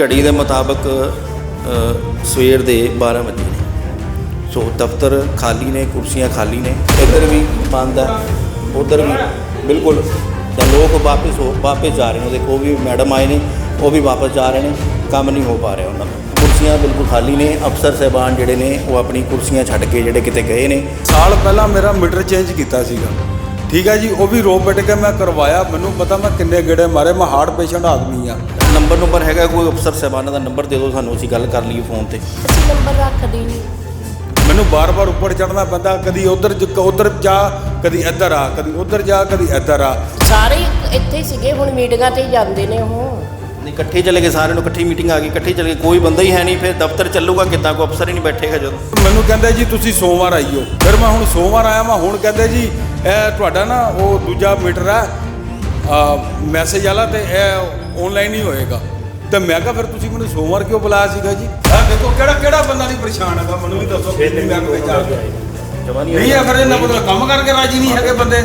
ਘੜੀ ਦੇ ਮੁਤਾਬਕ ਸਵੇਰ ਦੇ 12 ਵਜੇ ਸੋ ਦਫ਼ਤਰ ਖਾਲੀ ਨੇ, ਕੁਰਸੀਆਂ ਖਾਲੀ ਨੇ। ਇੱਧਰ ਵੀ ਬੰਦ ਹੈ ਉਧਰ ਵੀ ਬਿਲਕੁਲ ਤਾਂ ਲੋਕ ਵਾਪਸ ਹੋ, ਵਾਪਸ ਜਾ ਰਹੇ ਨੇ। ਦੇਖੋ, ਉਹ ਵੀ ਮੈਡਮ ਆਏ ਨੇ, ਉਹ ਵੀ ਵਾਪਸ ਜਾ ਰਹੇ ਨੇ। ਕੰਮ ਨਹੀਂ ਹੋ ਪਾ ਰਿਹਾ ਉਹਨਾਂ ਦਾ ਕੁਰਸੀਆਂ ਬਿਲਕੁਲ ਖਾਲੀ ਨੇ, ਅਫਸਰ ਸਹਿਬਾਨ ਜਿਹੜੇ ਨੇ, ਉਹ ਆਪਣੀ ਕੁਰਸੀਆਂ ਛੱਡ ਕੇ ਜਿਹੜੇ ਕਿਤੇ ਗਏ ਨੇ। ਸਾਲ ਪਹਿਲਾਂ ਮੇਰਾ ਮੀਟਰ ਚੇਂਜ ਕੀਤਾ ਸੀਗਾ। ਠੀਕ ਹੈ ਜੀ, ਉਹ ਵੀ ਰੋਬਟ ਕੇ ਮੈਂ ਕਰਵਾਇਆ। ਮੈਨੂੰ ਪਤਾ ਮੈਂ ਕਿੰਨੇ ਗੇੜੇ ਮਾਰੇ, ਮੈਂ ਹਾਰਟ ਪੇਸ਼ੈਂਟ ਆਦਮੀ ਆ। ਨੰਬਰ ਨੰਬਰ ਹੈਗਾ ਕੋਈ ਅਫਸਰ ਸਹਿਬਾਨਾਂ ਦਾ ਨੰਬਰ ਦੇ ਦਿਓ ਸਾਨੂੰ ਅਸੀਂ ਗੱਲ ਕਰ ਲਈਏ ਫੋਨ ਤੇ। ਅਸੀਂ ਨੰਬਰ ਰੱਖਦੇ ਨਹੀਂ। ਮੈਨੂੰ ਬਾਰ-ਬਾਰ ਉੱਪਰ ਚੜਨਾ ਪੈਂਦਾ ਕਦੀ ਉਧਰ ਉਧਰ ਜਾ ਕਦੀ ਇੱਧਰ ਆ ਕਦੀ ਉਧਰ ਜਾ ਕਦੀ ਇੱਧਰ ਆ। ਸਾਰੇ ਹੀ ਇੱਥੇ ਹੀ ਸੀਗੇ ਹੁਣ ਮੀਟਿੰਗਾਂ ਤੇ ਹੀ ਜਾਂਦੇ ਨੇ ਉਹ। ਨਹੀਂ ਇਕੱਠੇ ਚਲੇ ਗਏ ਸਾਰਿਆਂ ਨੂੰ ਇਕੱਠੀ ਮੀਟਿੰਗ ਆ ਗਈ ਇਕੱਠੇ ਚਲੇ ਗਏ ਕੋਈ ਬੰਦਾ ਹੀ ਹੈ ਨਹੀਂ ਫਿਰ ਦਫ਼ਤਰ ਚੱਲੂਗਾ ਕਿੱਦਾਂ ਕੋਈ ਅਫਸਰ ਹੀ ਨਹੀਂ ਬੈਠੇਗਾ ਜਦੋਂ ਮੈਨੂੰ ਕਹਿੰਦੇ ਜੀ ਤੁਸੀਂ ਸੋਮਵਾਰ ਆਈਓ। ਫਿਰ ਮੈਂ ਹੁਣ ਸੋਮਵਾਰ ਆਇਆ ਮੈਂ ਹੁਣ ਕਹਿੰਦੇ ਜੀ ਇਹ ਤੁਹਾਡਾ ਨਾ ਉਹ ਦੂਜਾ ਮੀਟਰ ਹੈ ਮੈਸੇਜ ਵਾਲਾ ਤੇ ਇਹ ਆਨਲਾਈਨ ਹੀ ਹੋਏਗਾ। ਤੇ ਮੈਂ ਕਿਹਾ ਫਿਰ ਤੁਸੀਂ ਮੈਨੂੰ ਸੋਮਵਾਰ ਕਿਉਂ ਬੁਲਾਇਆ ਸੀਗਾ ਜੀ? ਆ ਦੇਖੋ ਕਿਹੜਾ ਕਿਹੜਾ ਬੰਦਾ ਨਹੀਂ ਪਰੇਸ਼ਾਨ ਹੈਗਾ ਮੈਨੂੰ ਵੀ ਦੱਸੋ ਕਿੰਨੀ ਮੈਂ ਕੋਈ ਜਾ ਨਹੀਂ ਆ ਫਿਰ ਇਹਨਾਂ ਬਦਲ ਕੰਮ ਕਰਕੇ ਰਾਜੀ ਨਹੀਂ ਹੈਗੇ ਬੰਦੇ।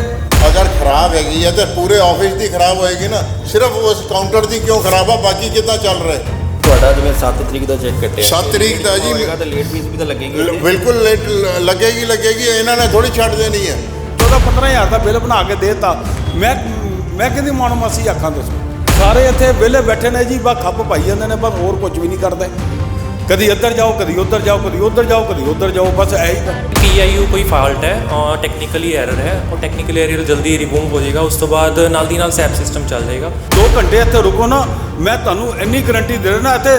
ਅਗਰ ਖਰਾਬ ਹੈਗੀ ਹੈ ਤੇ ਪੂਰੇ ਆਫਿਸ ਦੀ ਖਰਾਬ ਹੋਏਗੀ ਨਾ ਸਿਰਫ ਉਸ ਕਾਊਂਟਰ ਦੀ ਕਿਉਂ ਖਰਾਬ ਆ ਬਾਕੀ ਕਿੱਦਾਂ ਚੱਲ ਰਿਹਾ ਹੈ? ਤੁਹਾਡਾ ਜਿਵੇਂ 7 ਤਰੀਕ ਦਾ ਚੈੱਕ ਕੱਟਿਆ। ਸੱਤ ਤਰੀਕ ਦਾ ਜੀ। ਤਾਂ ਲੇਟ ਫੀਸ ਵੀ ਤਾਂ ਲੱਗੇਗੀ ਬਿਲਕੁਲ ਲੇਟ ਲੱਗੇਗੀ ਲੱਗੇਗੀ ਇਹਨਾਂ ਨੇ ਥੋੜੀ ਛੱਡ ਦੇਣੀ ਹੈ। 14 15000 ਦਾ ਬਿੱਲ ਬਣਾ ਕੇ ਦੇਤਾ। ਮੈਂ ਮੈਂ ਕਹਿੰਦੀ ਮਾਣੋ ਮਾਸੀ ਅੱਖਾਂ ਦੱਸੋ ਸਾਰੇ ਇੱਥੇ ਵਿਹਲੇ ਬੈਠੇ ਨੇ ਜੀ ਬਸ ਖੱਪ ਪਾਈ ਜਾਂਦੇ ਨੇ ਬਸ ਹੋਰ ਕੁਝ ਵੀ ਨਹੀਂ ਕਰਦੇ। ਕਦੀ ਇੱਧਰ ਜਾਓ ਕਦੀ ਉੱਧਰ ਜਾਓ ਕਦੀ ਉੱਧਰ ਜਾਓ ਕਦੀ ਉੱਧਰ ਜਾਓ ਬਸ ਐ ਹੀ ਪੀਆਈਯੂ ਕੋਈ ਫਾਲਟ ਹੈ ਔਰ ਟੈਕਨੀਕਲੀ ਐਰਰ ਹੈ ਉਹ ਟੈਕਨੀਕਲ ਐਰਰ ਜਲਦੀ ਰਿਮੂਵ ਹੋ ਜਾਏਗਾ ਉਸ ਤੋਂ ਬਾਅਦ ਨਾਲ ਦੀ ਨਾਲ ਸੈਪ ਸਿਸਟਮ ਚੱਲ ਜਾਏਗਾ। 2 ਘੰਟੇ ਇੱਥੇ ਰੁਕੋ ਨਾ ਮੈਂ ਤੁਹਾਨੂੰ ਇੰਨੀ ਗਾਰੰਟੀ ਦੇ ਰਿਹਾ ਇੱਥੇ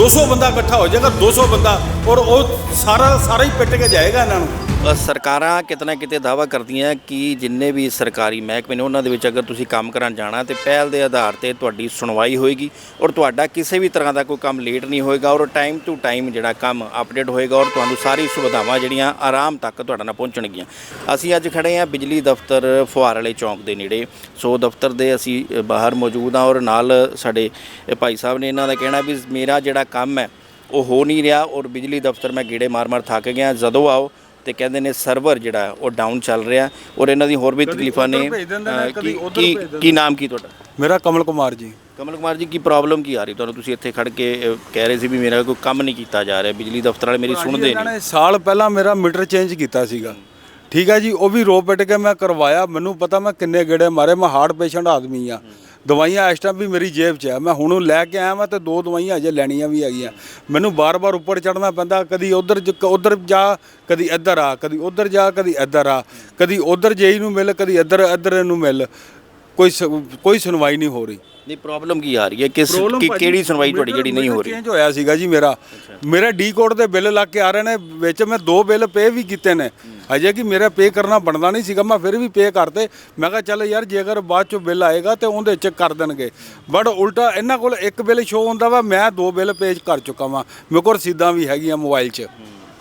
200 ਬੰਦਾ ਇਕੱਠਾ ਹੋ ਜਾਏਗਾ 200 ਬੰਦਾ ਔਰ ਉਹ ਸਾਰਾ ਸਾਰਾ ਹੀ ਪਿੱਟ ਕੇ ਜਾਏਗਾ ਇਹਨਾਂ ਨੂੰ। ਸਰਕਾਰਾਂ ਕਿਤੇ ਨਾ ਕਿਤੇ ਦਾਵਾ ਕਰਦੀਆਂ ਕਿ ਜਿੰਨੇ ਵੀ ਸਰਕਾਰੀ ਮਹਿਕਮੇ ਨੇ, ਉਹਨਾਂ ਦੇ ਵਿੱਚ ਅਗਰ ਤੁਸੀਂ ਕੰਮ ਕਰਨ ਜਾਣਾ ਤੇ ਪਹਿਲ ਦੇ ਆਧਾਰ ਤੇ ਤੁਹਾਡੀ ਸੁਣਵਾਈ ਹੋਏਗੀ ਔਰ ਤੁਹਾਡਾ ਕਿਸੇ ਵੀ ਤਰ੍ਹਾਂ ਦਾ ਕੋਈ ਕੰਮ ਲੇਟ ਨਹੀਂ ਹੋਏਗਾ ਔਰ ਟਾਈਮ ਟੂ ਟਾਈਮ ਜਿਹੜਾ ਕੰਮ ਅਪਡੇਟ ਹੋਏਗਾ ਔਰ ਤੁਹਾਨੂੰ ਸਾਰੀ ਸੁਵਿਧਾਵਾਂ ਜਿਹੜੀਆਂ ਆਰਾਮ ਤੱਕ ਤੁਹਾਡੇ ਨਾਲ ਪਹੁੰਚਣਗੀਆਂ। ਅਸੀਂ ਅੱਜ ਖੜੇ ਹਾਂ ਬਿਜਲੀ ਦਫ਼ਤਰ ਫੁਹਾਰ ਵਾਲੇ ਚੌਂਕ ਦੇ ਨੇੜੇ। ਸੋ ਦਫ਼ਤਰ ਦੇ ਅਸੀਂ ਬਾਹਰ ਮੌਜੂਦ ਹਾਂ ਔਰ ਨਾਲ ਸਾਡੇ ਭਾਈ ਸਾਹਿਬ ਨੇ ਇਹਨਾਂ ਦਾ ਕਹਿਣਾ ਵੀ ਮੇਰਾ ਜਿਹੜਾ ਕੰਮ ਹੈ, ਉਹ ਹੋ ਨਹੀਂ ਰਿਹਾ ਔਰ ਬਿਜਲੀ ਦਫ਼ਤਰ ਮੈਂ ਗੇੜੇ ਮਾਰ-ਮਾਰ ਥੱਕ ਗਿਆ। ਜਦੋਂ ਆਓ ਤੇ ਕਹਿੰਦੇ ਨੇ ਸਰਵਰ ਜਿਹੜਾ ਉਹ ਡਾਊਨ ਚੱਲ ਰਿਹਾ ਔਰ ਇਹਨਾਂ ਦੀ ਹੋਰ ਵੀ ਤਕਲੀਫਾਂ ਨੇ ਕੀ- ਕੀ ਨਾਮ ਕੀ ਤੁਹਾਡਾ? ਮੇਰਾ ਕਮਲ ਕੁਮਾਰ ਜੀ। ਕਮਲ ਕੁਮਾਰ ਜੀ ਕੀ ਪ੍ਰੋਬਲਮ ਕੀ ਆ ਰਹੀ? ਤੁਹਾਨੂੰ ਤੁਸੀਂ ਇੱਥੇ ਖੜ ਕੇ ਕਹਿ ਰਹੇ ਸੀ ਵੀ ਮੇਰਾ ਕੋਈ ਕੰਮ ਨਹੀਂ ਕੀਤਾ ਜਾ ਰਿਹਾ ਬਿਜਲੀ ਦਫ਼ਤਰ ਵਾਲੇ ਮੇਰੀ ਸੁਣਦੇ ਨਹੀਂ। ਸਾਲ ਪਹਿਲਾਂ ਮੇਰਾ ਮੀਟਰ ਚੇਂਜ ਕੀਤਾ ਸੀਗਾ। ਠੀਕ ਹੈ ਜੀ ਉਹ ਵੀ ਰੋ ਪਿੱਟ ਕੇ ਮੈਂ ਕਰਵਾਇਆ। ਮੈਨੂੰ ਪਤਾ ਮੈਂ ਕਿੰਨੇ ਗੇੜੇ ਮਾਰੇ ਮੈਂ ਹਾਰਟ ਪੇਸ਼ੈਂਟ ਆਦਮੀ ਆ। ਦਵਾਈਆਂ ਇਸ ਟਾਈਮ ਵੀ ਮੇਰੀ ਜੇਬ 'ਚ ਹੈ ਮੈਂ ਹੁਣ ਲੈ ਕੇ ਆਇਆ ਮੈਂ ਤੇ ਦੋ ਦਵਾਈਆਂ ਅਜੇ ਲੈਣੀਆਂ ਵੀ ਹੈਗੀਆਂ। ਮੈਨੂੰ ਬਾਰ-ਬਾਰ ਉੱਪਰ ਚੜਨਾ ਪੈਂਦਾ, ਕਦੀ ਉਧਰ ਉਧਰ ਜਾ, ਕਦੀ ਇੱਧਰ ਆ, ਕਦੀ ਉਧਰ ਜਾ, ਕਦੀ ਇੱਧਰ ਆ। ਕਦੀ ਉਧਰ ਜੇਈ ਨੂੰ ਮਿਲ, ਕਦੀ ਇੱਧਰ ਇੱਧਰ ਨੂੰ ਮਿਲ। ਕੋਈ ਸ- ਕੋਈ ਸੁਣਵਾਈ ਨਹੀਂ ਹੋ ਰਹੀ। ਨਹੀਂ ਪ੍ਰੋਬਲਮ ਕੀ ਆ ਰਹੀ ਹੈ? ਕਿਸ ਕੀ ਕਿਹੜੀ ਸੁਣਵਾਈ ਤੁਹਾਡੀ ਜਿਹੜੀ ਨਹੀਂ ਹੋ ਰਹੀ? ਚੇਂਜ ਹੋਇਆ ਸੀਗਾ ਜੀ ਮੇਰਾ। ਮੇਰੇ ਡੀ ਕੋਡ ਦੇ ਬਿੱਲ ਲੱਗ ਕੇ ਆ ਰਹੇ ਨੇ ਵਿੱਚ ਮੈਂ ਦੋ ਬਿੱਲ ਪੇ ਵੀ ਕੀਤੇ ਨੇ। ਅਜੇ ਕਿ ਮੇਰਾ ਪੇ ਕਰਨਾ ਬਣਦਾ ਨਹੀਂ ਸੀਗਾ ਮੈਂ ਫਿਰ ਵੀ ਪੇ ਕਰਤੇ। ਮੈਂ ਕਿਹਾ ਚੱਲ ਯਾਰ ਜੇ ਅਗਰ ਬਾਅਦ ਚੋਂ ਬਿੱਲ ਆਏਗਾ ਤੇ ਉਹਦੇ ਚ ਕਰ ਦੇਣਗੇ। ਬਟ ਉਲਟਾ ਇਹਨਾਂ ਕੋਲ ਇੱਕ ਬਿੱਲ ਸ਼ੋ ਹੁੰਦਾ ਵਾ ਮੈਂ ਦੋ ਬਿੱਲ ਪੇਜ ਕਰ ਚੁੱਕਾ ਵਾਂ। ਮੇਰੇ ਕੋਲ ਰਸੀਦਾਂ ਵੀ ਹੈਗੀਆਂ ਮੋਬਾਈਲ 'ਚ।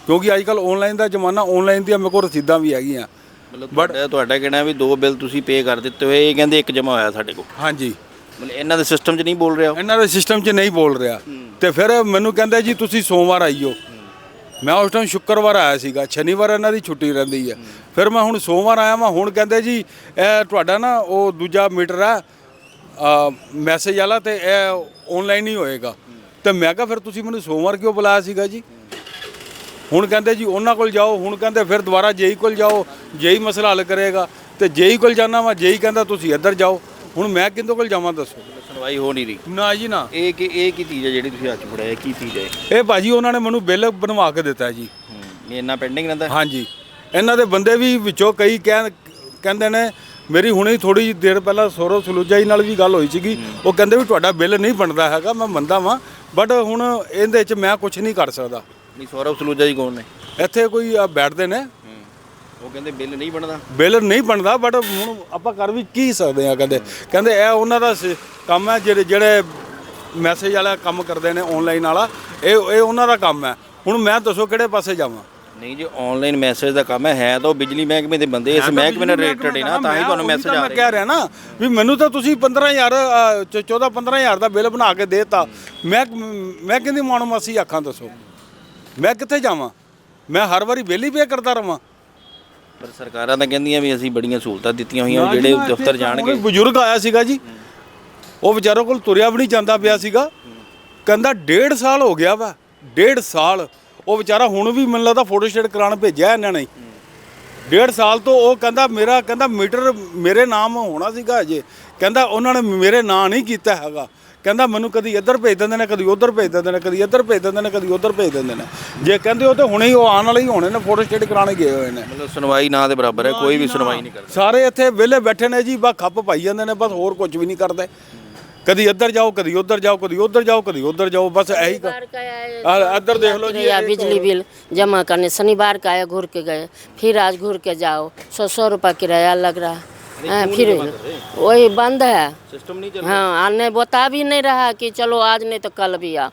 ਕਿਉਂਕਿ ਅੱਜ ਕੱਲ ਆਨਲਾਈਨ ਦਾ ਜ਼ਮਾਨਾ ਆਨਲਾਈਨ ਦੀਆਂ ਮੇਰੇ ਕੋਲ ਰਸੀਦਾਂ ਵੀ ਹੈਗੀਆਂ। ਮਤਲਬ ਤੁਹਾਡਾ ਤੁਹਾਡਾ ਕਹਿਣਾ ਵੀ ਦੋ ਬਿੱਲ ਤੁਸੀਂ ਪੇ ਕਰ ਦਿੱਤੇ ਹੋਏ ਇਹ ਕਹਿੰਦੇ ਇੱਕ ਜਮਾ ਹੋਇਆ ਸਾਡੇ ਕੋਲ। ਹਾਂਜੀ। ਮਤਲਬ ਇਹਨਾਂ ਦੇ ਸਿਸਟਮ 'ਚ ਨਹੀਂ ਬੋਲ ਰਿਹਾ ਉਹ? ਇਹਨਾਂ ਦੇ ਸਿਸਟਮ 'ਚ ਨਹੀਂ ਬੋਲ ਰਿਹਾ। ਤੇ ਫਿਰ ਮੈਨੂੰ ਕਹਿੰਦੇ ਜੀ ਤੁਸੀਂ ਸੋਮਵਾਰ ਆਈਓ। ਮੈਂ ਉਸ ਟਾਈਮ ਸ਼ੁੱਕਰਵਾਰ ਆਇਆ ਸੀਗਾ ਸ਼ਨੀਵਾਰ ਇਹਨਾਂ ਦੀ ਛੁੱਟੀ ਰਹਿੰਦੀ ਹੈ। ਫਿਰ ਮੈਂ ਹੁਣ ਸੋਮਵਾਰ ਆਇਆ ਮੈਂ ਹੁਣ ਕਹਿੰਦੇ ਜੀ ਇਹ ਤੁਹਾਡਾ ਨਾ ਉਹ ਦੂਜਾ ਮੀਟਰ ਹੈ ਮੈਸੇਜ ਵਾਲਾ ਤੇ ਇਹ ਆਨਲਾਈਨ ਹੀ ਹੋਏਗਾ। ਤੇ ਮੈਂ ਕਿਹਾ ਫਿਰ ਤੁਸੀਂ ਮੈਨੂੰ ਸੋਮਵਾਰ ਕਿਉਂ ਬੁਲਾਇਆ ਸੀਗਾ ਜੀ? ਹੁਣ ਕਹਿੰਦੇ ਜੀ ਉਹਨਾਂ ਕੋਲ ਜਾਓ ਹੁਣ ਕਹਿੰਦੇ ਫਿਰ ਦੁਬਾਰਾ ਜੇਈ ਕੋਲ ਜਾਓ ਜੇਈ ਮਸਲਾ ਹੱਲ ਕਰੇਗਾ। ਤੇ ਜੇਈ ਕੋਲ ਜਾਣਾ ਵਾ ਜੇਈ ਕਹਿੰਦਾ ਤੁਸੀਂ ਇੱਧਰ ਜਾਓ। ਹੁਣ ਮੈਂ ਕਿਹਦੇ ਕੋਲ ਜਾਵਾਂ ਦੱਸੋ? ਸੁਣਵਾਈ ਹੋ ਨਹੀਂ ਰਹੀ। ਨਾ ਜੀ ਨਾ। ਇਹ ਕੀ ਇਹ ਕੀ ਚੀਜ਼ ਹੈ ਜਿਹੜੀ ਤੁਸੀਂ ਹੱਥ ਇਹ ਕੀ ਚੀਜ਼ ਹੈ? ਇਹ ਭਾਜੀ ਉਹਨਾਂ ਨੇ ਮੈਨੂੰ ਬਿੱਲ ਬਣਵਾ ਕੇ ਦਿੱਤਾ ਜੀ। ਇਹ ਇੰਨਾ ਪੈਂਡਿੰਗ ਰਹਿੰਦਾ? ਹਾਂਜੀ। ਇਹਨਾਂ ਦੇ ਬੰਦੇ ਵੀ ਵਿੱਚੋਂ ਕਈ ਕਹਿ ਕਹਿੰਦੇ ਨੇ ਮੇਰੀ ਹੁਣੇ ਥੋੜੀ ਜਿਹੀ ਦੇਰ ਪਹਿਲਾਂ ਸੌਰਵ ਸਲੂਜਾ ਜੀ ਨਾਲ ਵੀ ਗੱਲ ਹੋਈ ਸੀਗੀ। ਉਹ ਕਹਿੰਦੇ ਵੀ ਤੁਹਾਡਾ ਬਿੱਲ ਨਹੀਂ ਬਣਦਾ ਹੈਗਾ ਮੈਂ ਮੰਨਦਾ ਵਾਂ। ਬਟ ਹੁਣ ਇਹਦੇ 'ਚ ਮੈਂ ਕੁਝ ਨਹੀਂ ਕਰ ਸਕਦਾ। ਨਹੀਂ ਸੌਰਵ ਸਲੂਜਾ ਜੀ ਕੌਣ ਨੇ? ਇੱਥੇ ਕੋਈ ਆ ਬੈਠਦੇ ਨੇ। ਉਹ ਕਹਿੰਦੇ ਬਿੱਲ ਨਹੀਂ ਬਣਦਾ। ਬਿੱਲ ਨਹੀਂ ਬਣਦਾ ਬਟ ਹੁਣ ਆਪਾਂ ਕਰ ਵੀ ਕੀ ਸਕਦੇ ਆ ਕਹਿੰਦੇ। ਕਹਿੰਦੇ ਇਹ ਉਹਨਾਂ ਦਾ ਸ- ਕੰਮ ਹੈ ਜਿਹੜੇ ਜਿਹੜੇ ਮੈਸੇਜ ਵਾਲਾ ਕੰਮ ਕਰਦੇ ਨੇ ਆਨਲਾਈਨ ਵਾਲਾ ਇਹ ਇਹ ਉਹਨਾਂ ਦਾ ਕੰਮ ਹੈ। ਹੁਣ ਮੈਂ ਦੱਸੋ ਕਿਹੜੇ ਪਾਸੇ ਜਾਵਾਂ? ਨਹੀਂ ਜੀ ਆਨਲਾਈਨ ਮੈਸੇਜ ਦਾ ਕੰਮ ਹੈ ਹੈ ਤਾਂ ਉਹ ਬਿਜਲੀ ਮਹਿਕਮੇ ਦੇ ਬੰਦੇ ਇਸ ਮਹਿਕਮੇ ਨਾਲ ਰਿਲੇਟਡ ਹੈ ਨਾ ਤਾਂ ਹੀ ਤੁਹਾਨੂੰ ਮੈਸੇਜ ਆ ਮੈਂ ਰਿਹਾ ਕਹਿ ਰਿਹਾ ਨਾ ਵੀ ਮੈਨੂੰ ਤਾਂ ਤੁਸੀਂ 15000 14 15000 ਦਾ ਬਿੱਲ ਬਣਾ ਕੇ ਦੇਤਾ। ਮੈਂ ਮੈਂ ਕਹਿੰਦੀ ਮਾਣੋ ਮਾਸੀ ਅੱਖਾਂ ਦੱਸੋ। ਮੈਂ ਕਿੱਥੇ ਜਾਵਾਂ? ਮੈਂ ਹਰ ਵਾਰੀ ਬਿੱਲ ਹੀ ਪੇ ਕਰਦਾ ਰਵਾਂ। ਪਰ ਸਰਕਾਰਾਂ ਤਾਂ ਕਹਿੰਦੀਆਂ ਵੀ ਅਸੀਂ ਬੜੀਆਂ ਸਹੂਲਤਾਂ ਦਿੱਤੀਆਂ ਹੋਈਆਂ ਜਿਹੜੇ ਦਫ਼ਤਰ ਜਾਣਗੇ। ਬਜ਼ੁਰਗ ਆਇਆ ਸੀਗਾ ਜੀ। ਉਹ ਵਿਚਾਰੇ ਕੋਲ ਤੁਰਿਆ ਵੀ ਨਹੀਂ ਜਾਂਦਾ ਪਿਆ ਸੀਗਾ। ਕਹਿੰਦਾ ਡੇਢ ਸਾਲ ਹੋ ਗਿਆ ਵਾ ਡੇਢ ਸਾਲ। ਉਹ ਵਿਚਾਰਾ ਹੁਣ ਵੀ ਮੈਨੂੰ ਲੱਗਦਾ ਫੋਟੋ ਸਟੇਟ ਕਰਾਉਣ ਭੇਜਿਆ ਇਹਨਾਂ ਨੇ। ਡੇਢ ਸਾਲ ਤੋਂ ਉਹ ਕਹਿੰਦਾ ਮੇਰਾ ਕਹਿੰਦਾ ਮੀਟਰ ਮੇਰੇ ਨਾਮ ਹੋਣਾ ਸੀਗਾ ਅਜੇ ਕਹਿੰਦਾ ਉਹਨਾਂ ਨੇ ਮੇਰੇ ਨਾਂ ਨਹੀਂ ਕੀਤਾ ਹੈਗਾ। ਕਹਿੰਦਾ ਮੈਨੂੰ ਕਦੀ ਇੱਧਰ ਭੇਜ ਦਿੰਦੇ ਨੇ ਕਦੀ ਉੱਧਰ ਭੇਜ ਦਿੰਦੇ ਨੇ ਕਦੀ ਇੱਧਰ ਭੇਜ ਦਿੰਦੇ ਨੇ ਕਦੀ ਉੱਧਰ ਭੇਜ ਦਿੰਦੇ ਨੇ। ਜੇ ਕਹਿੰਦੇ ਉਹ ਤੇ ਹੁਣੇ ਹੀ ਉਹ ਆਉਣ ਵਾਲੇ ਹੀ ਹੋਣੇ ਨੇ ਫੋਟੋ ਸਟੇਟ ਕਰਾਉਣੇ ਗਏ ਹੋਏ ਨੇ। ਮਤਲਬ ਸੁਣਵਾਈ ਨਾ ਦੇ ਬਰਾਬਰ ਹੈ ਕੋਈ ਵੀ ਸੁਣਵਾਈ ਨਹੀਂ ਕਰਦਾ। ਸਾਰੇ ਇੱਥੇ ਵਿਹਲੇ ਬੈਠੇ ਨੇ ਜੀ ਬਸ ਖੱਪ ਪਾਈ ਜਾਂਦੇ ਨੇ ਬਸ ਹੋਰ ਕੁਝ ਵੀ ਨਹੀਂ ਕਰਦੇ। ਕਦੀ ਇੱਧਰ ਜਾਓ ਕਦੀ ਉੱਧਰ ਜਾਓ ਕਦੀ ਉੱਧਰ ਜਾਓ ਕਦੀ ਉੱਧਰ ਜਾਓ ਬਸ ਇਹੀ ਕ- शनिवार का आए आ, इधर देख लो जी, या एक- बिजली बिल जमा करने शनिवार का आए घूर के गए फिर आज घूर के जाओ सौ सौ रुपया किराया लग रहा है हाँ, फिर वही बंद है ਸਿਸਟਮ ਨਹੀਂ ਚੱਲ हाँ आने बता भी नहीं रहा कि चलो आज नहीं तो कल भी आ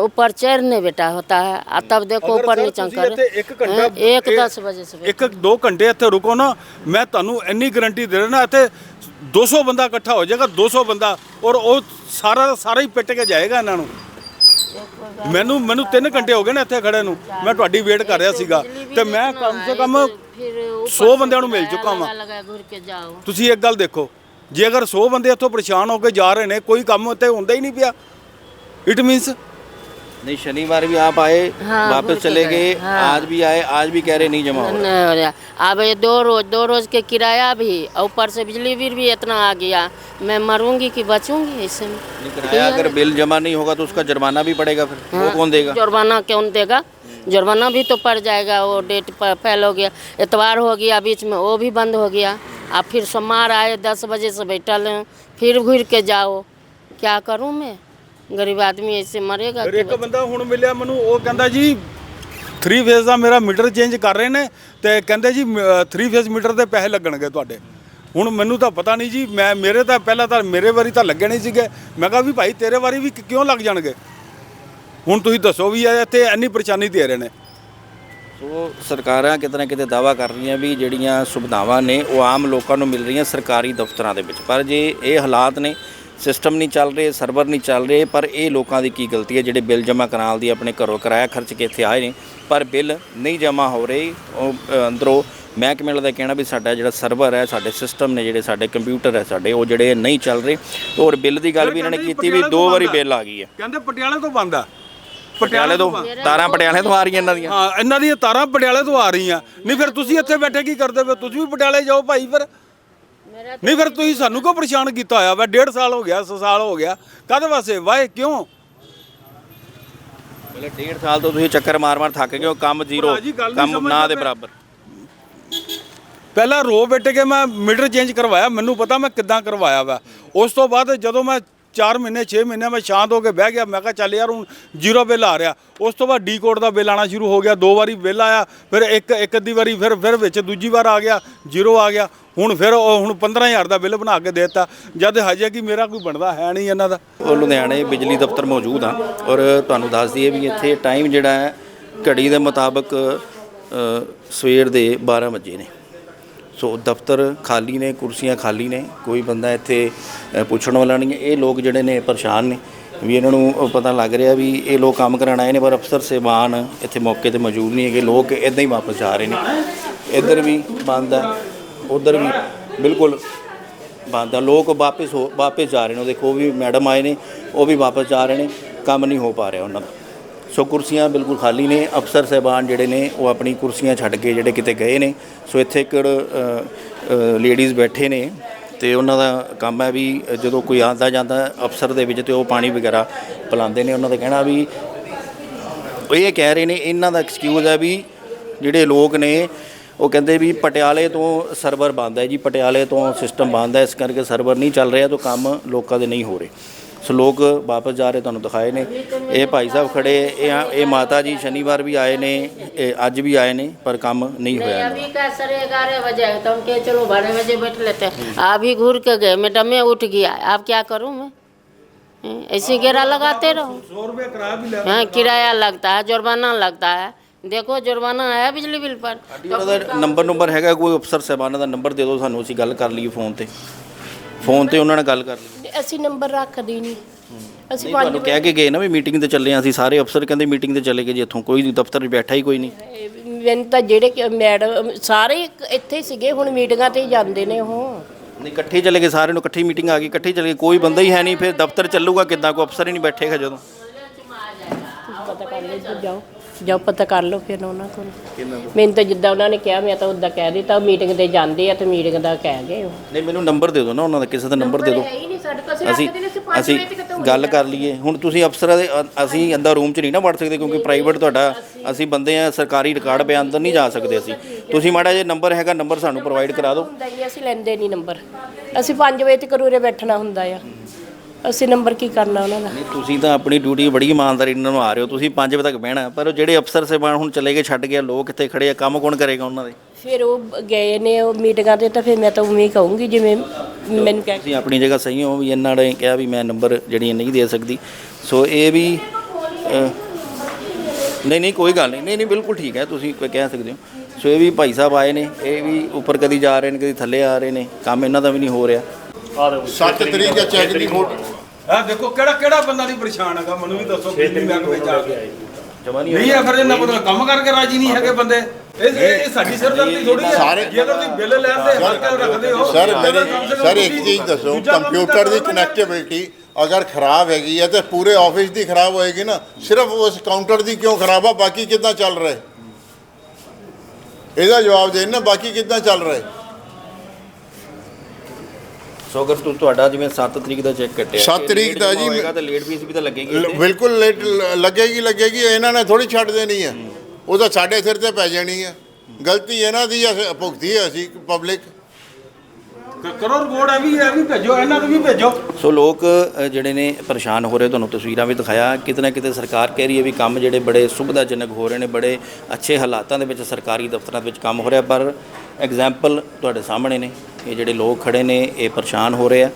ऊपर चढ़ने बेटा होता है आ तब देखो अगर ऊपर सर नीचे ਤੁਸੀਂ कर ਇੱਥੇ ਇੱਕ ਘੰਟਾ हाँ, एक ਇਹ- दस बजे से ਇੱਕ ਦੋ ਘੰਟੇ ਇੱਥੇ ਰੁਕੋ ਨਾ ਮੈਂ ਤੁਹਾਨੂੰ ਇੰਨੀ ਗਾਰੰਟੀ ਦੇ ਰਿਹਾ ਇੱਥੇ 200 ਬੰਦਾ ਇਕੱਠਾ ਹੋ ਜਾਏਗਾ 200 ਬੰਦਾ ਔਰ ਉਹ ਸਾਰਾ ਦਾ ਸਾਰਾ ਹੀ ਪਿੱਟ ਕੇ ਜਾਏਗਾ ਇਹਨਾਂ ਨੂੰ ਮੈਨੂੰ ਮੈਨੂੰ 3 ਘੰਟੇ ਹੋ ਗਏ ਨੇ ਇੱਥੇ ਖੜੇ ਨੂੰ। ਮੈਂ ਤੁਹਾਡੀ ਵੇਟ ਕਰ ਰਿਹਾ ਸੀਗਾ। ਤੇ ਮੈਂ ਕਮ ਸੇ ਕਮ 100 ਬੰਦਿਆਂ ਨੂੰ ਮਿਲ ਚੁੱਕਾ ਹਾਂ ਤੁਸੀਂ ਇੱਕ ਗੱਲ ਦੇਖੋ ਜੇ ਅਗਰ 100 ਬੰਦੇ ਇੱਥੋਂ ਪਰੇਸ਼ਾਨ ਹੋ ਕੇ ਜਾ ਰਹੇ ਨੇ ਕੋਈ ਕੰਮ ਉੱਤੇ ਹੁੰਦਾ ਹੀ ਨਹੀਂ ਪਿਆ। ਇਟ ਮੀਨਸ नहीं शनिवार भी आप आए हाँ, वापस चले गए, हाँ। आज भी आए आज भी कह रहे नहीं जमा हो रहा। हो अब ये दो रोज दो रोज के किराया भी ऊपर से बिजली बिल भी इतना आ गया। मैं मरूँगी कि बचूँगी इससे? किराया अगर बिल जमा नहीं होगा तो उसका जुर्माना भी पड़ेगा फिर। वो कौन देगा? जुर्माना कौन देगा? जुर्माना भी तो पड़ जाएगा वो डेट फैल हो गया। एतवार हो गया बीच में वो भी बंद हो गया। अब फिर सोमवार आए दस बजे से बैठल हैं फिर घूर के जाओ। क्या करूँ मैं? गरीब आदमी ऐसे मरेगा ਫਿਰ कि ਇੱਕ ਬੰਦਾ ਹੁਣ ਮਿਲਿਆ ਮੈਨੂੰ ਉਹ ਕਹਿੰਦਾ ਜੀ 3 ਫੇਜ਼ ਦਾ ਮੇਰਾ ਮੀਟਰ ਚੇਂਜ ਕਰ ਰਹੇ ਨੇ ਤੇ ਕਹਿੰਦੇ ਜੀ 3 ਫੇਜ਼ ਮੀਟਰ ਦੇ ਪੈਸੇ ਲੱਗਣਗੇ ਤੁਹਾਡੇ ਹੁਣ ਮੈਨੂੰ ਤਾਂ ਪਤਾ ਨਹੀਂ ਜੀ ਮੈਂ ਮੇਰੇ ਤਾਂ ਪਹਿਲਾਂ ਤਾਂ ਮੇਰੇ ਵਾਰੀ ਤਾਂ ਲੱਗੇ ਨਹੀਂ ਸੀਗੇ ਮੈਂ ਕਿਹਾ ਵੀ ਭਾਈ ਤੇਰੇ ਵਾਰੀ ਵੀ ਕਿ- ਕਿਉਂ ਲੱਗ ਜਾਣਗੇ ਹੁਣ ਤੁਸੀਂ ਦੱਸੋ ਵੀ ਇਹ ਇੱਥੇ ਇੰਨੀ ਪਰੇਸ਼ਾਨੀ ਦੇ ਰਹੇ ਨੇ ਸੋ ਸਰਕਾਰਾਂ ਕਿਤੇ ਨਾ ਕਿਤੇ ਦਾਵਾ ਕਰ ਰਹੀਆਂ ਵੀ ਜਿਹੜੀਆਂ ਸੁਵਿਧਾਵਾਂ ਨੇ ਉਹ ਆਮ ਲੋਕਾਂ ਨੂੰ ਮਿਲ ਰਹੀਆਂ ਸਰਕਾਰੀ ਦਫ਼ਤਰਾਂ ਦੇ ਵਿੱਚ ਪਰ ਜੇ ਇਹ ਹਾਲਾਤ ਨੇ ਸਿਸਟਮ ਨਹੀਂ ਚੱਲ ਰਹੇ ਸਰਵਰ ਨਹੀਂ ਚੱਲ ਰਹੇ ਪਰ ਇਹ ਲੋਕਾਂ ਦੀ ਕੀ ਗਲਤੀ ਹੈ? ਜਿਹੜੇ ਬਿੱਲ ਜਮ੍ਹਾਂ ਕਰਾਉਣ ਦੀ ਆਪਣੇ ਘਰੋਂ ਕਿਰਾਇਆ ਖਰਚ ਕੇ ਇੱਥੇ ਆਏ ਨੇ ਪਰ ਬਿੱਲ ਨਹੀਂ ਜਮ੍ਹਾਂ ਹੋ ਰਹੇ ਉਹ ਅੰਦਰੋਂ ਮਹਿਕਮੇ ਵਾਲਾ ਦਾ ਕਹਿਣਾ ਵੀ ਸਾਡਾ ਜਿਹੜਾ ਸਰਵਰ ਹੈ ਸਾਡੇ ਸਿਸਟਮ ਨੇ ਜਿਹੜੇ ਸਾਡੇ ਕੰਪਿਊਟਰ ਹੈ ਸਾਡੇ ਉਹ ਜਿਹੜੇ ਨਹੀਂ ਚੱਲ ਰਹੇ। ਔਰ ਬਿੱਲ ਦੀ ਗੱਲ ਵੀ ਇਹਨਾਂ ਨੇ ਕੀਤੀ ਵੀ ਦੋ ਵਾਰੀ ਬਿੱਲ ਆ ਗਈ ਹੈ। ਕਹਿੰਦੇ ਪਟਿਆਲੇ ਤੋਂ ਬੰਦ ਆ। ਪਟਿਆਲੇ ਤੋਂ ਤਾਰਾਂ ਪਟਿਆਲੇ ਤੋਂ ਆ ਰਹੀਆਂ ਇਹਨਾਂ ਦੀਆਂ। ਹਾਂ ਇਹਨਾਂ ਦੀਆਂ ਤਾਰਾਂ ਪਟਿਆਲੇ ਤੋਂ ਆ ਰਹੀਆਂ। ਨਹੀਂ ਫਿਰ ਤੁਸੀਂ ਇੱਥੇ ਬੈਠੇ ਕੀ ਕਰਦੇ ਹੋ ਤੁਸੀਂ ਵੀ ਪਟਿਆਲੇ ਜਾਓ ਭਾਈ ਫਿਰ। ਨਹੀਂ ਫਿਰ ਤੁਸੀਂ ਸਾਨੂੰ ਕਿਉਂ ਪਰੇਸ਼ਾਨ ਕੀਤਾ ਹੋਇਆ? ਵਾ ਡੇਢ ਸਾਲ ਹੋ ਗਿਆ 100 ਸਾਲ ਹੋ ਗਿਆ। ਕਾਹਦੇ ਵਾਸਤੇ? ਵਾਏ ਕਿਉਂ? ਮਤਲਬ ਡੇਢ ਸਾਲ ਤੋਂ ਤੁਸੀਂ ਚੱਕਰ ਮਾਰ-ਮਾਰ ਥੱਕ ਗਏ ਹੋ ਕੰਮ ਜ਼ੀਰੋ ਭਰਾ ਜੀ, ਗੱਲ ਨਹੀਂ ਕੰਮ ਨਾ ਦੇ। ਬਰਾਬਰ। ਪਹਿਲਾਂ ਰੋ ਬੈਠ ਕੇ ਮੈਂ ਮੀਟਰ ਚੇਂਜ ਕਰਵਾਇਆ ਮੈਨੂੰ ਪਤਾ ਮੈਂ ਕਿੱਦਾਂ ਕਰਵਾਇਆ ਵਾ। ਉਸ ਤੋਂ ਬਾਅਦ ਜਦੋਂ ਮੈਂ 4 ਮਹੀਨੇ 6 ਮਹੀਨੇ ਮੈਂ ਸ਼ਾਂਤ ਹੋ ਕੇ ਬਹਿ ਗਿਆ। ਮੈਂ ਕਿਹਾ, ਚੱਲ ਯਾਰ, ਹੁਣ ਜ਼ੀਰੋ ਬਿੱਲ ਆ ਰਿਹਾ। ਉਸ ਤੋਂ ਬਾਅਦ ਡੀ ਕੋਡ ਦਾ ਬਿੱਲ ਆਣਾ ਸ਼ੁਰੂ ਹੋ ਗਿਆ। ਦੋ ਵਾਰੀ ਬਿੱਲ ਆਇਆ, ਫਿਰ ਇੱਕ ਇੱਕ ਅੱਧੀ ਵਾਰੀ ਫਿਰ ਫਿਰ ਵਿੱਚ ਦੂਜੀ ਵਾਰ ਆ ਗਿਆ, ਜ਼ੀਰੋ ਆ ਗਿਆ। ਹੁਣ ਫਿਰ ਉਹ, ਹੁਣ 15000 ਦਾ ਬਿੱਲ ਬਣਾ ਕੇ ਦੇ ਦਿੱਤਾ। ਜਦ ਹਜੇ ਕਿ ਮੇਰਾ ਕੋਈ ਬਣਦਾ ਹੈ ਨਹੀਂ ਇਹਨਾਂ ਦਾ। ਉਹ ਲੁਧਿਆਣੇ ਬਿਜਲੀ ਦਫ਼ਤਰ ਮੌਜੂਦ ਆ ਔਰ ਤੁਹਾਨੂੰ ਦੱਸ ਦਈਏ ਵੀ ਇੱਥੇ ਟਾਈਮ ਜਿਹੜਾ ਹੈ, ਘੜੀ ਦੇ ਮੁਤਾਬਕ ਸਵੇਰ ਦੇ 12 ਵਜੇ ਨੇ। ਸੋ ਦਫ਼ਤਰ ਖਾਲੀ ਨੇ, ਕੁਰਸੀਆਂ ਖਾਲੀ ਨੇ, ਕੋਈ ਬੰਦਾ ਇੱਥੇ ਪੁੱਛਣ ਵਾਲਾ ਨਹੀਂ ਹੈ। ਇਹ ਲੋਕ ਜਿਹੜੇ ਨੇ ਪਰੇਸ਼ਾਨ ਨੇ। ਵੀ ਇਹਨਾਂ ਨੂੰ ਪਤਾ ਲੱਗ ਰਿਹਾ ਵੀ ਇਹ ਲੋਕ ਕੰਮ ਕਰਾਉਣ ਆਏ ਨੇ, ਪਰ ਅਫਸਰ ਸੇਵਾਨ ਇੱਥੇ ਮੌਕੇ ਤੇ ਮੌਜੂਦ ਨਹੀਂ ਹੈਗੇ। ਲੋਕ ਇਦਾਂ ਹੀ ਵਾਪਸ ਜਾ ਰਹੇ ਨੇ। ਇੱਧਰ ਵੀ ਬੰਦ ਹੈ ਉਧਰ ਵੀ ਬਿਲਕੁਲ ਬੰਦ ਆ। ਲੋਕ ਵਾਪਸ ਹੋ, ਵਾਪਸ ਜਾ ਰਹੇ ਨੇ। ਉਹ ਦੇਖੋ ਵੀ ਮੈਡਮ ਆਏ ਨੇ, ਉਹ ਵੀ ਵਾਪਸ ਜਾ ਰਹੇ ਨੇ। ਕੰਮ ਨਹੀਂ ਹੋ ਪਾ ਰਿਹਾ ਉਹਨਾਂ ਦਾ। ਸੋ ਕੁਰਸੀਆਂ ਬਿਲਕੁਲ ਖਾਲੀ ਨੇ। ਅਫਸਰ ਸਹਿਬਾਨ ਜਿਹੜੇ ਨੇ, ਉਹ ਆਪਣੀ ਕੁਰਸੀਆਂ ਛੱਡ ਕੇ ਜਿਹੜੇ ਕਿਤੇ ਗਏ ਨੇ। ਸੋ ਇੱਥੇ ਇੱਕ ਲੇਡੀਜ਼ ਬੈਠੇ ਨੇ ਤੇ ਉਹਨਾਂ ਦਾ ਕੰਮ ਹੈ ਵੀ ਜਦੋਂ ਕੋਈ ਆਉਂਦਾ ਜਾਂਦਾ ਅਫਸਰ ਦੇ ਵਿੱਚ ਤੇ ਉਹ ਪਾਣੀ ਵਗੈਰਾ ਪਿਲਾਉਂਦੇ ਨੇ। ਉਹਨਾਂ ਦਾ ਕਹਿਣਾ ਵੀ ਇਹ ਕਹਿ ਰਹੇ ਨੇ, ਇਹਨਾਂ ਦਾ ਐਕਸਕਿਊਜ਼ ਹੈ ਵੀ ਜਿਹੜੇ ਲੋਕ ਨੇ, ਉਹ ਕਹਿੰਦੇ ਵੀ ਪਟਿਆਲੇ ਤੋਂ ਸਰਵਰ ਬੰਦ ਹੈ ਜੀ, ਪਟਿਆਲੇ ਤੋਂ ਸਿਸਟਮ ਬੰਦ ਹੈ, ਇਸ ਕਰਕੇ ਸਰਵਰ ਨਹੀਂ ਚੱਲ ਰਿਹਾ, ਤਾਂ ਕੰਮ ਲੋਕਾਂ ਦੇ ਨਹੀਂ ਹੋ ਰਹੇ। ਸੋ ਲੋਕ ਵਾਪਸ ਜਾ ਰਹੇ ਤੁਹਾਨੂੰ ਦਿਖਾਏ ਨੇ ਇਹ ਭਾਈ ਸਾਹਿਬ ਖੜੇ ਇਹ ਇਹ ਮਾਤਾ ਜੀ ਸ਼ਨੀਵਾਰ ਵੀ ਆਏ ਨੇ ਇਹ ਅੱਜ ਵੀ ਆਏ ਨੇ ਪਰ ਕੰਮ ਨਹੀਂ ਹੋਇਆ नहीं ਇਹਨਾਂ ਦਾ। अभी का साढ़े ग्यारह बजे है, तो हम कहे चलो बारह बजे बैठ लेते हैं अभी घूर के गए मैडम मैं उठ गया अब क्या करूँ मैं हैं, ऐसे घेरा लगाते रहो 100 ਰੁਪਏ ਕਿਰਾਇਆ ਵੀ ਲੈ हाँ किराया लगता है जुर्माना लगता है देखो जुर्माना है बिजली बिल पर ਉਹਨਾਂ ਦਾ ਨੰਬਰ ਨੰਬਰ ਹੈਗਾ ਕੋਈ ਅਫਸਰ ਸਹਿਬਾਨਾਂ ਦਾ ਨੰਬਰ ਦੇ ਦਿਓ ਸਾਨੂੰ ਅਸੀਂ ਗੱਲ ਕਰ ਲਈਏ ਫੋਨ ਤੇ ਫੋਨ ਤੇ ਉਹਨਾਂ ਨਾਲ ਗੱਲ ਕਰ ਲਈਏ ਅਸੀਂ ਨੰਬਰ ਰੱਖਦੇ ਨਹੀਂ। ਅਸੀਂ ਨਹੀਂ ਤੁਹਾਨੂੰ ਕਹਿ ਕੇ ਗਏ ਨਾ ਵੀ ਮੀਟਿੰਗ ਤੇ ਚੱਲੇ ਹਾਂ ਅਸੀਂ ਸਾਰੇ ਅਫਸਰ ਕਹਿੰਦੇ ਮੀਟਿੰਗ ਤੇ ਚਲੇ ਗਏ ਜੀ ਇੱਥੋਂ ਕੋਈ ਦਫ਼ਤਰ 'ਚ ਬੈਠਾ ਹੀ ਕੋਈ ਨਹੀਂ। ਮੈਨੂੰ ਤਾਂ ਜਿਹੜੇ ਕਿ ਮੈਡਮ ਸਾਰੇ ਇੱਕ ਇੱਥੇ ਹੀ ਸੀਗੇ ਹੁਣ ਮੀਟਿੰਗਾਂ ਤੇ ਜਾਂਦੇ ਨੇ ਉਹ। ਨਹੀਂ ਇਕੱਠੇ ਚਲੇ ਗਏ ਸਾਰਿਆਂ ਨੂੰ ਇਕੱਠੀ ਮੀਟਿੰਗ ਆ ਗਈ ਇਕੱਠੇ ਚਲੇ ਗਏ ਕੋਈ ਬੰਦਾ ਹੀ ਹੈ ਨਹੀਂ ਫਿਰ ਦਫ਼ਤਰ ਚੱਲੂਗਾ ਕਿੱਦਾਂ ਕੋਈ ਅਫਸਰ ਹੀ ਨਹੀਂ ਬੈਠੇਗਾ ਜਦੋਂ ਪਤਾ ਕਰ ਇੱਧਰ ਜਾਓ। ਜਾਓ ਪਤਾ ਕਰ ਲਓ ਫਿਰ ਉਹਨਾਂ ਕੋਲ। ਮੈਨੂੰ ਤਾਂ ਜਿੱਦਾਂ ਉਹਨਾਂ ਨੇ ਕਿਹਾ ਮੈਂ ਤਾਂ ਉਦਾਂ ਕਹਿ ਦਿੱਤਾ ਮੀਟਿੰਗ ਤੇ ਜਾਂਦੇ ਆ ਤੇ ਮੀਟਿੰਗ ਦਾ ਕਹਿ ਗਏ ਉਹ। ਨਹੀਂ ਮੈਨੂੰ ਨੰਬਰ ਦੇ ਦਿਓ ਨਾ ਉਹਨਾਂ ਦਾ ਕਿਸੇ ਦਾ ਨੰਬਰ ਦੇ ਦਿਓ। ਹੈ ਹੀ ਨਹੀਂ ਸਾਡੇ ਕੋਲ ਅਸੀਂ ਅਸੀਂ ਗੱਲ ਕਰ ਲਈਏ। ਹੁਣ ਤੁਸੀਂ ਅਫਸਰਾਂ ਦੇ ਅ- ਅਸੀਂ ਅੰਦਰ ਰੂਮ 'ਚ ਨਹੀਂ ਨਾ ਵੜ ਸਕਦੇ ਕਿਉਂਕਿ ਪ੍ਰਾਈਵੇਟ ਤੁਹਾਡਾ ਅਸੀਂ ਬੰਦੇ ਆ ਸਰਕਾਰੀ ਰਿਕਾਰਡ ਪਿਆ ਅੰਦਰ ਨਹੀਂ ਜਾ ਸਕਦੇ ਅਸੀਂ। ਤੁਸੀਂ ਮਾੜਾ ਜਿਹਾ ਨੰਬਰ ਹੈਗਾ ਨੰਬਰ ਸਾਨੂੰ ਪ੍ਰੋਵਾਈਡ ਕਰਾ ਦਿਓ। ਹੁੰਦਾ ਹੀ ਨਹੀਂ, ਅਸੀਂ ਲੈਂਦੇ ਨਹੀਂ ਨੰਬਰ ਅਸੀਂ 5 ਵਜੇ ਤੱਕ ਉਰੇ ਬੈਠਣਾ ਹੁੰਦਾ ਆ। ਅਸੀਂ ਨੰਬਰ ਕੀ ਕਰਨਾ ਉਹਨਾਂ ਦਾ? ਨਹੀਂ ਤੁਸੀਂ ਤਾਂ ਆਪਣੀ ਡਿਊਟੀ ਬੜੀ ਇਮਾਨਦਾਰੀ ਨਾਲ ਨਿਭਾ ਰਹੇ ਹੋ। ਤੁਸੀਂ 5 ਵਜੇ ਤੱਕ ਬਹਿਣਾ ਪਰ ਉਹ ਜਿਹੜੇ ਅਫਸਰ ਸਾਹਿਬਾਨ ਹੁਣ ਚਲੇ ਗਏ ਛੱਡ ਗਏ ਲੋਕ ਇੱਥੇ ਖੜੇ ਆ ਕੰਮ ਕੌਣ ਕਰੇਗਾ ਉਹਨਾਂ ਦੇ? ਫਿਰ ਉਹ ਗਏ ਨੇ ਉਹ ਮੀਟਿੰਗਾਂ ਤੇ ਤਾਂ ਫਿਰ ਮੈਂ ਤਾਂ ਉਵੇਂ ਕਹੂੰਗੀ ਜਿਵੇਂ ਮੈਨੂੰ ਕਹਿ ਤੁਸੀਂ ਆਪਣੀ ਜਗ੍ਹਾ ਸਹੀ ਹੋ ਵੀ ਇਹਨਾਂ ਨੇ ਕਿਹਾ ਵੀ ਮੈਂ ਨੰਬਰ ਜਿਹੜੀ ਨਹੀਂ ਦੇ ਸਕਦੀ। ਸੋ ਇਹ ਵੀ ਨਹੀਂ ਨਹੀਂ ਕੋਈ ਗੱਲ ਨਹੀਂ ਨਹੀਂ ਨਹੀਂ ਬਿਲਕੁਲ ਠੀਕ ਹੈ ਤੁਸੀਂ ਕੋਈ ਕਹਿ ਸਕਦੇ ਹੋ। ਸੋ ਇਹ ਵੀ ਭਾਈ ਸਾਹਿਬ ਆਏ ਨੇ ਇਹ ਵੀ ਉੱਪਰ ਕਦੀ ਜਾ ਰਹੇ ਨੇ ਕਦੀ ਥੱਲੇ ਆ ਰਹੇ ਨੇ ਕੰਮ ਇਹਨਾਂ ਦਾ ਵੀ ਨਹੀਂ ਹੋ ਰਿਹਾ। 7 ਤਰੀਕ ਦਾ ਚੈੱਕ ਦੀ ਫੋਟੋ ਆ ਦੇਖੋ ਕਿਹੜਾ ਕਿਹੜਾ ਬੰਦਾ ਨਹੀਂ ਪਰੇਸ਼ਾਨ ਹੈਗਾ? ਮੈਨੂੰ ਵੀ ਦੱਸੋ ਕਿੰਨੀ ਮਹਿਕਮੇ ਚ ਆ ਕੇ। ਜਮਾ ਨਹੀਂ ਆ ਫਿਰ ਇਹਨਾਂ ਕੋਲ ਕੰਮ ਕਰਕੇ ਰਾਜੀ ਨਹੀਂ ਹੈਗੇ ਬੰਦੇ। ਇਹ ਇਹ ਇਹ ਸਾਡੀ ਸਿਰਦਰਦੀ ਥੋੜੀ ਹੈ। ਸਾਰੇ- ਜੇ ਅਗਰ ਤੁਸੀਂ ਬਿੱਲ ਰੱਖਦੇ ਹੋ ਸਰ ਮੇਰੀ ਸਰ ਇੱਕ ਚੀਜ਼ ਦੱਸੋ ਕੰਪਿਊਟਰ ਦੀ। ਕਨੈਕਟੀਵਿਟੀ ਖਰਾਬ ਹੈਗੀ ਹੈ ਤੇ ਪੂਰੇ ਆਫਿਸ ਦੀ ਖਰਾਬ ਹੋਏਗੀ ਨਾ ਸਿਰਫ ਉਸ ਕਾਊਂਟਰ ਦੀ ਕਿਉਂ ਖਰਾਬ ਆ ਬਾਕੀ ਕਿੱਦਾਂ ਚੱਲ ਰਿਹਾ? ਇਹਦਾ ਜਵਾਬ ਦੇਣ ਨਾ ਬਾਕੀ ਕਿੱਦਾਂ ਚੱਲ ਰਿਹਾ? ਸੋ ਅਗਰ ਤੁ- ਤੁਹਾਡਾ ਜਿਵੇਂ 7 ਤਰੀਕ ਦਾ ਚੈੱਕ ਕੱਟਿਆ ਸੱਤ ਤੇ ਤਰੀਕ late ਦਾ ਜੀ ਹੋਏਗਾ ਤਾਂ ਲੇਟ ਫੀਸ ਵੀ ਤਾਂ ਲੱਗੇਗੀ ਲ-। ਬਿਲਕੁਲ ਲੇਟ ਲ- ਲੱਗੇਗੀ ਲੱਗੇਗੀ ਇਹਨਾਂ ਨੇ ਥੋੜੀ ਛੱਡ ਦੇਣੀ ਹੈ। ਉਹ ਤਾਂ ਸਾਡੇ ਸਿਰ ਤੇ ਪੈ ਜਾਣੀ ਹੈ ਗਲਤੀ ਇਹਨਾਂ ਦੀ ਹੈ, ਭੁਗਤੀ ਹੈ ਅਸੀਂ ਪਬਲਿਕ। ਕ- ਕਰੋ ਇਹ ਵੀ ਇਹ ਵੀ ਭੇਜੋ ਇਹਨਾਂ ਨੂੰ ਵੀ ਭੇਜੋ। ਸੋ ਲੋਕ ਅ, ਜਿਹੜੇ ਨੇ ਪਰੇਸ਼ਾਨ ਹੋ ਰਹੇ ਤੁਹਾਨੂੰ ਤਸਵੀਰਾਂ ਵੀ ਦਿਖਾਇਆ। ਕਿਤੇ ਨਾ ਕਿਤੇ ਸਰਕਾਰ ਕਹਿ ਰਹੀ ਹੈ ਵੀ ਕੰਮ ਜਿਹੜੇ ਬੜੇ ਸੁਵਿਧਾਜਨਕ ਹੋ ਰਹੇ ਨੇ ਬੜੇ ਅੱਛੇ ਹਾਲਾਤਾਂ ਦੇ ਵਿੱਚ ਸਰਕਾਰੀ ਦਫ਼ਤਰਾਂ ਦੇ ਵਿੱਚ ਕੰਮ ਹੋ ਰਿਹਾ ਪਰ ਐਗਜ਼ਾਮਪਲ ਤੁਹਾਡੇ ਸਾਹਮਣੇ ਨੇ। ਇਹ ਜਿਹੜੇ ਲੋਕ ਖੜੇ ਨੇ, ਇਹ ਪਰੇਸ਼ਾਨ ਹੋ ਰਹੇ ਆ।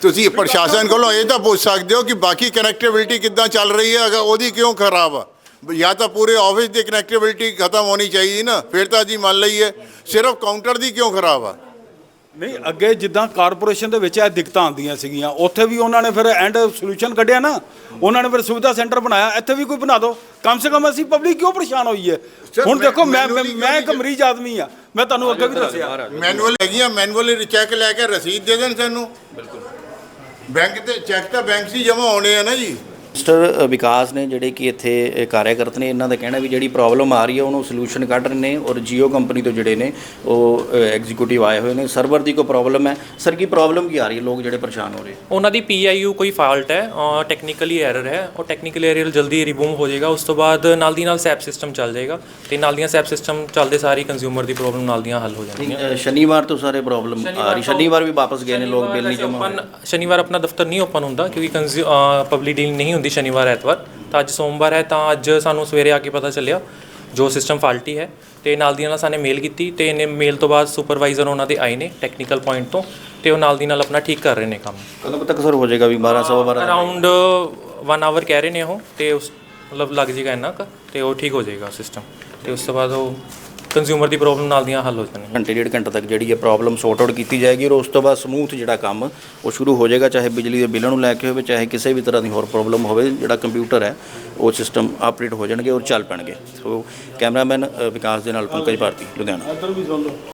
ਤੁਸੀਂ ਪ੍ਰਸ਼ਾਸਨ ਕੋਲੋਂ ਇਹ ਤਾਂ ਪੁੱਛ ਸਕਦੇ ਹੋ ਕਿ ਬਾਕੀ ਕਨੈਕਟੀਵਿਟੀ ਕਿੱਦਾਂ ਚੱਲ ਰਹੀ ਹੈ, ਅਗਰ ਉਹਦੀ ਕਿਉਂ ਖਰਾਬ ਆ? ਜਾਂ ਤਾਂ ਪੂਰੇ ਆਫਿਸ ਦੀ ਕਨੈਕਟੀਵਿਟੀ ਖਤਮ ਹੋਣੀ ਚਾਹੀਦੀ ਨਾ, ਫਿਰ ਤਾਂ ਜੀ ਮੰਨ ਲਈਏ, ਸਿਰਫ ਕਾਊਂਟਰ ਦੀ ਕਿਉਂ ਖਰਾਬ ਆ? ਨਹੀਂ ਅੱਗੇ ਜਿੱਦਾਂ ਕਾਰਪੋਰੇਸ਼ਨ ਦੇ ਵਿੱਚ ਇਹ ਦਿੱਕਤਾਂ ਆਉਂਦੀਆਂ ਸੀਗੀਆਂ ਉੱਥੇ ਵੀ ਉਹਨਾਂ ਨੇ ਫਿਰ ਐਂਡ ਸੋਲੂਸ਼ਨ ਕੱਢਿਆ ਨਾ ਉਹਨਾਂ ਨੇ ਫਿਰ ਸੁਵਿਧਾ ਸੈਂਟਰ ਬਣਾਇਆ ਇੱਥੇ ਵੀ ਕੋਈ ਬਣਾ ਦਿਓ ਕਮ ਸੇ ਕਮ ਅਸੀਂ ਪਬਲਿਕ ਕਿਉਂ ਪਰੇਸ਼ਾਨ ਹੋਈ ਹੈ ਹੁਣ ਦੇਖੋ ਮੈਂ ਮੈਂ ਇੱਕ ਮਰੀਜ਼ ਆਦਮੀ ਆ ਮੈਂ ਤੁਹਾਨੂੰ ਅੱਗੇ ਵੀ ਦੱਸਿਆ। ਮੈਨੂਅਲ ਹੈਗੀਆਂ ਮੈਨੂਅਲ ਚੈੱਕ ਲੈ ਕੇ ਰਸੀਦ ਦੇ ਦੇਣ ਸਾਨੂੰ। ਬਿਲਕੁਲ। ਬੈਂਕ ਤੇ ਚੈੱਕ ਤਾਂ ਬੈਂਕ 'ਚ ਹੀ ਜਮ੍ਹਾਂ ਹੋਣੇ ਆ ਨਾ ਜੀ। ਮਿਸਟਰ ਵਿਕਾਸ ਨੇ ਜਿਹੜੇ ਕਿ ਇੱਥੇ ਕਾਰਿਆਕਰਤ ਨੇ ਇਹਨਾਂ ਦਾ ਕਹਿਣਾ ਵੀ ਜਿਹੜੀ ਪ੍ਰੋਬਲਮ ਆ ਰਹੀ ਹੈ ਉਹਨੂੰ ਸੋਲੂਸ਼ਨ ਕੱਢ ਰਹੇ ਨੇ ਔਰ ਜੀਓ ਕੰਪਨੀ ਤੋਂ ਜਿਹੜੇ ਨੇ ਉਹ ਐਗਜ਼ੀਕਿਊਟਿਵ ਆਏ ਹੋਏ ਨੇ। ਸਰਵਰ ਦੀ ਕੋਈ ਪ੍ਰੋਬਲਮ ਹੈ? ਸਰ ਕੀ ਪ੍ਰੋਬਲਮ ਕੀ ਆ ਰਹੀ ਹੈ? ਲੋਕ ਜਿਹੜੇ ਪਰੇਸ਼ਾਨ ਹੋ ਰਹੇ ਉਹਨਾਂ ਦੀ PIU ਕੋਈ ਫਾਲਟ ਹੈ ਔਰ ਟੈਕਨੀਕਲੀ ਐਰਰ ਹੈ। ਉਹ ਟੈਕਨੀਕਲ ਐਰਰ ਜਲਦੀ ਰਿਮੂਵ ਹੋ ਜਾਏਗਾ ਉਸ ਤੋਂ ਬਾਅਦ ਨਾਲ ਦੀ ਨਾਲ ਸੈਪ ਸਿਸਟਮ ਚੱਲ ਜਾਏਗਾ ਤੇ ਨਾਲ ਦੀਆਂ ਸੈਪ ਸਿਸਟਮ ਚੱਲਦੇ ਸਾਰੀ ਕੰਜ਼ਿਊਮਰ ਦੀ ਪ੍ਰੋਬਲਮ ਨਾਲ ਦੀਆਂ ਹੱਲ ਹੋ ਜਾਣਗੀਆਂ। ਸ਼ਨੀਵਾਰ ਤੋਂ ਸਾਰੇ ਪ੍ਰੋਬਲਮ ਆ ਰਹੀ। ਸ਼ਨੀਵਾਰ ਵੀ ਵਾਪਸ ਗਏ ਨੇ ਲੋਕ ਬਿੱਲ ਨਹੀਂ ਜਮ੍ਹਾਂ ਸ਼ਨੀਵਾਰ ਆਪਣਾ ਦਫ਼ਤਰ ਨਹੀਂ ਓਪਨ ਹੁੰਦਾ ਕਿਉਂਕਿ ਪਬਲਿਕ ਡੀਲ ਨਹੀਂ ਹੁੰਦੀ ਸ਼ਨੀਵਾਰ ਐਤਵਾਰ। ਤਾਂ ਅੱਜ ਸੋਮਵਾਰ ਹੈ ਤਾਂ ਅੱਜ ਸਾਨੂੰ ਸਵੇਰੇ ਆ ਕੇ ਪਤਾ ਚੱਲਿਆ ਜੋ ਸਿਸਟਮ ਫਾਲਟੀ ਹੈ ਤੇ ਨਾਲ ਦੀ ਨਾਲ ਸਾਨੇ ਮੇਲ ਕੀਤੀ ਤੇ ਇਹਨੇ ਮੇਲ ਤੋਂ ਬਾਅਦ ਸੁਪਰਵਾਈਜ਼ਰ ਉਹਨਾਂ ਦੇ ਆਏ ਨੇ ਟੈਕਨੀਕਲ ਪੁਆਇੰਟ ਤੋਂ ਤੇ ਉਹ ਨਾਲ ਦੀ ਨਾਲ ਆਪਣਾ ਠੀਕ ਕਰ ਰਹੇ ਨੇ ਕੰਮ। ਕਦੋਂ ਤੱਕ ਸਰ ਹੋ ਜਾਏਗਾ ਵੀ 12 ਸਵਾ 12 ਅਰਾਊਂਡ 1 ਆਵਰ ਕਹਿ ਰਹੇ ਨੇ ਉਹ ਤੇ ਉਸ ਮਤਲਬ ਲੱਗ ਜਾਏਗਾ ਇੰਨਾ ਕੁ ਤੇ ਉਹ ਠੀਕ ਹੋ ਜਾਏਗਾ ਸਿਸਟਮ ਤੇ ਉਸ ਤੋਂ ਬਾਅਦ ਉਹ ਕੰਜ਼ਿਊਮਰ ਦੀ ਪ੍ਰੋਬਲਮ ਨਾਲ ਦੀਆਂ ਹੱਲ ਹੋ ਜਾਣਗੀਆਂ ਘੰਟੇ ਡੇਢ ਘੰਟੇ ਤੱਕ ਜਿਹੜੀ ਹੈ ਪ੍ਰੋਬਲਮ ਸੌਰਟ ਆਊਟ ਕੀਤੀ ਜਾਏਗੀ ਔਰ ਉਸ ਤੋਂ ਬਾਅਦ ਸਮੂਥ ਜਿਹੜਾ ਕੰਮ ਉਹ ਸ਼ੁਰੂ ਹੋ ਜਾਏਗਾ ਚਾਹੇ ਬਿਜਲੀ ਦੇ ਬਿੱਲਾਂ ਨੂੰ ਲੈ ਕੇ ਹੋਵੇ ਚਾਹੇ ਕਿਸੇ ਵੀ ਤਰ੍ਹਾਂ ਦੀ ਹੋਰ ਪ੍ਰੋਬਲਮ ਹੋਵੇ ਜਿਹੜਾ ਕੰਪਿਊਟਰ ਹੈ ਉਹ ਸਿਸਟਮ ਆਪਰੇਟ ਹੋ ਜਾਣਗੇ ਔਰ ਚੱਲ ਪੈਣਗੇ। ਸੋ ਕੈਮਰਾਮੈਨ ਅ, ਵਿਕਾਸ ਦੇ ਨਾਲ ਪੰਕਜ ਭਾਰਤੀ ਲੁਧਿਆਣਾ।